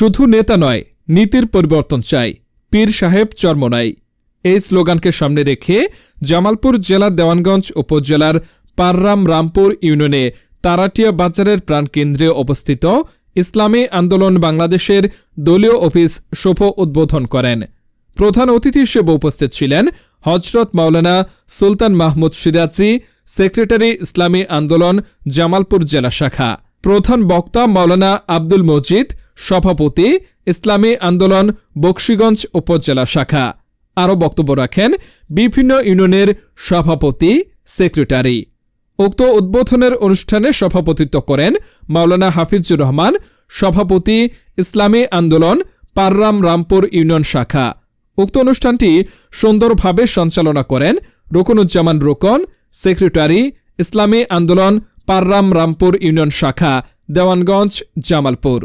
শুধু নেতা নয়, নীতির পরিবর্তন চাই। পীর সাহেব চর্মনাই এই স্লোগানকে সামনে রেখে জামালপুর জেলার দেওয়ানগঞ্জ উপজেলার পাররাম রামপুর ইউনিয়নে তারাটিয়া বাজারের প্রাণকেন্দ্রে অবস্থিত ইসলামী আন্দোলন বাংলাদেশের দলীয় অফিস শুভ উদ্বোধন করেন। প্রধান অতিথি হিসেবে উপস্থিত ছিলেন হজরত মাওলানা সুলতান মাহমুদ সিরাজি, সেক্রেটারি ইসলামী আন্দোলন জামালপুর জেলা শাখা। প্রধান বক্তা মাওলানা আব্দুল মজিদ সভাপতি, ইসলামী আন্দোলন, বক্সিগঞ্জ উপজেলা শাখা। আরও বক্তব্য রাখেন বিভিন্ন ইউনিয়নের সভাপতি, সেক্রেটারি। উক্ত উদ্বোধনের অনুষ্ঠানে সভাপতিত্ব করেন মাওলানা হাফিজুর রহমান, সভাপতি, ইসলামী আন্দোলন, পাররাম রামপুর ইউনিয়ন শাখা। উক্ত অনুষ্ঠানটি সুন্দরভাবে সঞ্চালনা করেন রুকনুজ্জামান রোকন, সেক্রেটারি, ইসলামী আন্দোলন, পাররাম রামপুর ইউনিয়ন শাখা, দেওয়ানগঞ্জ, জামালপুর।